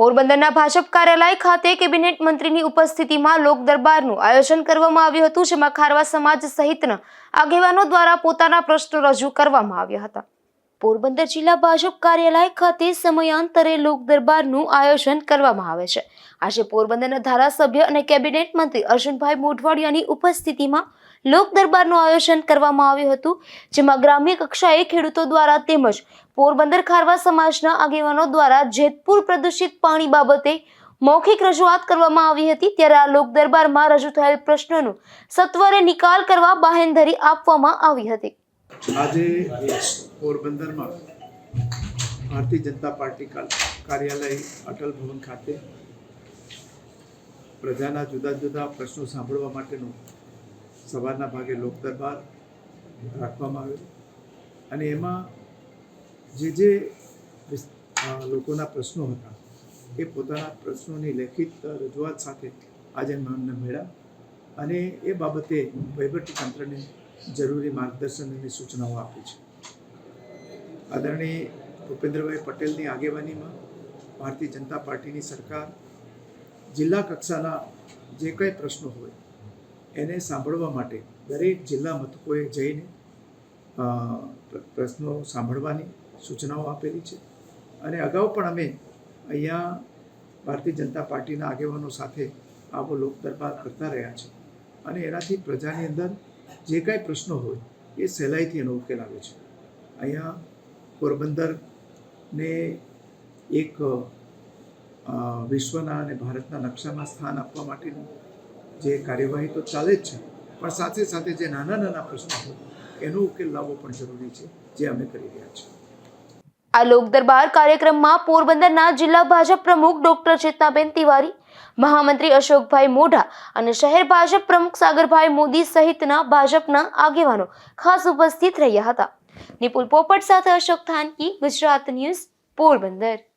પોરબંદરના ભાજપ કાર્યાલય ખાતે કેબિનેટ મંત્રીની ઉપસ્થિતિમાં લોક દરબારનું આયોજન કરવામાં આવ્યું હતું, જેમાં ખારવા સમાજ સહિતના આગેવાનો દ્વારા પોતાના પ્રશ્નો રજૂ કરવામાં આવ્યા હતા. પોરબંદર જિલ્લા ભાજપ કાર્યાલય ખાતે સમયાંતરે લોક દરબારનું આયોજન કરવામાં આવે છે. આજે પોરબંદરના ધારાસભ્ય અને કેબિનેટ મંત્રી અર્જુનભાઈ મોઢવાડિયાની ઉપસ્થિતિમાં લોક દરબારનું આયોજન કરવામાં આવ્યું હતું, જેમાં ગ્રામ્ય કક્ષાએ ખેડૂતો દ્વારા તેમજ પોરબંદર ખારવા સમાજના આગેવાનો દ્વારા જેતપુર પ્રદૂષિત પાણી બાબતે મૌખિક રજૂઆત કરવામાં આવી હતી. ત્યારે આ લોક દરબારમાં રજૂ થયેલ પ્રશ્નોનો સત્વરે નિકાલ કરવા બાહેંધરી આપવામાં આવી હતી. આજે પોરબંદરમાં ભારતીય જનતા પાર્ટી કાર્યાલય અટલ ભવન ખાતે પ્રજાના જુદા જુદા પ્રશ્નો સાંભળવા માટેનો સવારના ભાગે લોક દરબાર રાખવામાં આવ્યો. અને એમાં જે જે લોકોના પ્રશ્નો હતા, એ પોતાના પ્રશ્નોની લેખિત રજૂઆત સાથે આજે મને મળ્યા. અને એ બાબતે વહીવટી તંત્રને જરૂરી માર્ગદર્શન અને સૂચનાઓ આપી છે. આદરણીય ભૂપેન્દ્રભાઈ પટેલની આગેવાનીમાં ભારતીય જનતા પાર્ટીની સરકાર જિલ્લા કક્ષાના જે કંઈ પ્રશ્નો હોય એને સાંભળવા માટે દરેક જિલ્લા મથકોએ જઈને પ્રશ્નો સાંભળવાની સૂચનાઓ આપેલી છે. અને અગાઉ પણ અમે અહીંયા ભારતીય જનતા પાર્ટીના આગેવાનો સાથે આવો લોક દરબાર કરતા રહ્યા છે અને એનાથી પ્રજાની અંદર જે કાંઈ પ્રશ્નો હોય, એ સહેલાઈથી એનો ઉકેલ આવે છે. અહીંયા પોરબંદરને એક વિશ્વના અને ભારતના નકશામાં સ્થાન આપવા માટેની જે કાર્યવાહી તો ચાલે જ છે, પણ સાથે સાથે જે નાના નાના પ્રશ્નો હોય, એનો ઉકેલ લાવવો પણ જરૂરી છે, જે અમે કરી રહ્યા છીએ. આ લોક દરબાર કાર્યક્રમમાં પોરબંદરના જિલ્લા ભાજપ પ્રમુખ ડોક્ટર ચેતનાબેન તિવારી મહામંત્રી અશોકભાઈ મોઢા અને શહેર ભાજપ પ્રમુખ સાગરભાઈ મોદી સહિતના ભાજપના આગેવાનો ખાસ ઉપસ્થિત રહ્યા હતા. નિપુલ પોપટ સાથે અશોક થાનકી, ગુજરાત ન્યૂઝ, પોરબંદર.